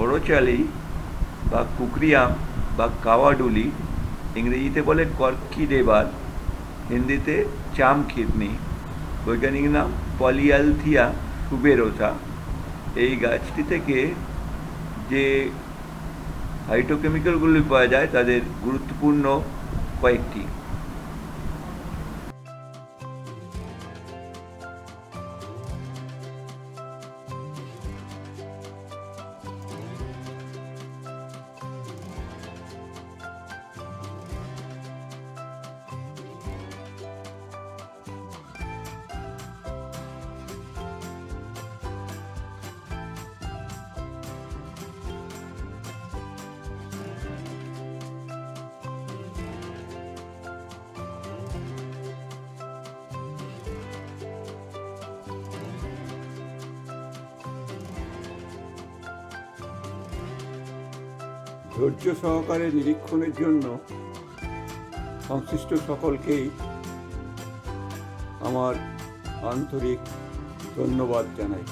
ওরচালি বা কুকরিয়াম বা কাওয়াডুলি, ইংরেজিতে বলে কর্কি দেবার হিন্দিতে চাম কিডনি বৈজ্ঞানিক নাম পলিয়ালথিয়া টুবেরোসা এই গাছটি থেকে যে ফাইটোকেমিক্যালগুলি পাওয়া যায়, তাদের গুরুত্বপূর্ণ কয়েকটি। ধৈর্য সহকারে নিরীক্ষণের জন্য সংশ্লিষ্ট সকলকেই আমার আন্তরিক ধন্যবাদ জানাই।